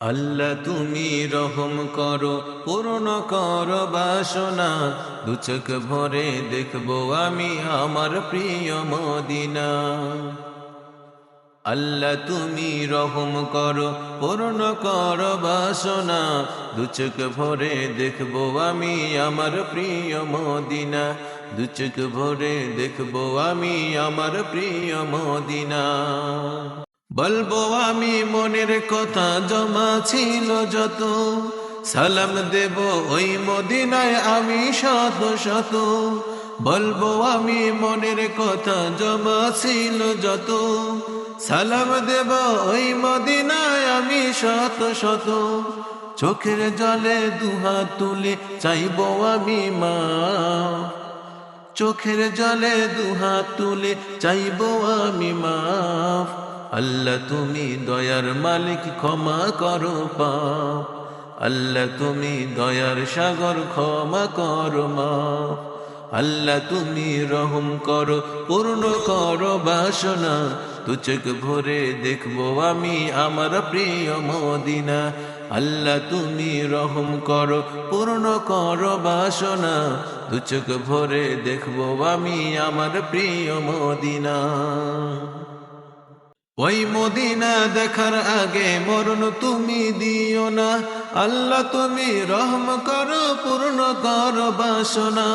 আল্লাহ তুমি রহম করো, পূর্ণ কর বাসনা। দু চোখ ভরে দেখব আমি আমার প্রিয় মদিনা। আল্লাহ তুমি রহম করো, পূর্ণ কর বাসনা। দু চোখ ভরে দেখব আমি আমার প্রিয় মদিনা। দু চোখ ভরে দেখব আমি আমার প্রিয় মদিনা। বলব আমি মনের কথা, জমা ছিল যত। সালাম দেব ওই মদিনায় আমি শত শত। বলব আমি মনের কথা, জমা ছিল যত। সালাম দেব ওই মদিনায় আমি শত শত। চোখের জলে দুহাত তুলে চাইব আমি মা। চোখের জলে দুহাত তুলে চাইব আমি মাফ আল্লাহ তুমি দয়ার মালিক, ক্ষমা করো পাপ। আল্লাহ তুমি দয়ার সাগর, ক্ষমা করো মাফ আল্লাহ তুমি রহম করো, পূর্ণ করো বাসনা। তুচক ভরে দেখব আমি আমার প্রিয় মদিনা। আল্লাহ তুমি রহম করো, পূর্ণ করো বাসনা। দুচক ভরে দেখব আমি আমার প্রিয় মদিনা। ওই মদিনা দেখার আগে মরণ তুমি দিও না। আল্লাহ তুমি রহম করো, পূর্ণ করো বাসনা।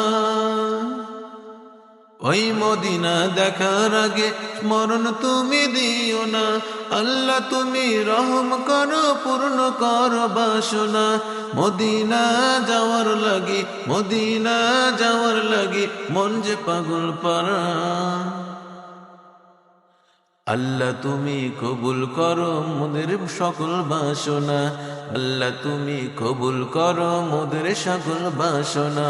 ওই মদিনা দেখার আগে মরণ তুমি দিও না। আল্লাহ তুমি রহম করো, পূর্ণ করো বাসনা। মদিনা যাওয়ার লাগে, মদিনা যাওয়ার লাগে, মন যে পাগল পারা আল্লাহ তুমি কবুল করো মোদের সকল বাসনা। আল্লাহ তুমি কবুল করো মোদের সকল বাসনা।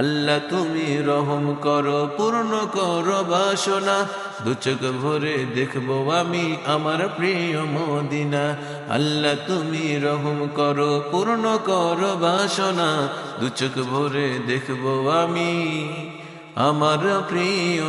আল্লাহ তুমি রহম করো, পূর্ণ করো বাসনা। দু চোখ ভরে দেখব আমি আমার প্রিয় মদিনা। আল্লাহ তুমি রহম করো, পূর্ণ করো বাসনা। দু চোখ ভরে দেখব আমি আমার প্রিয়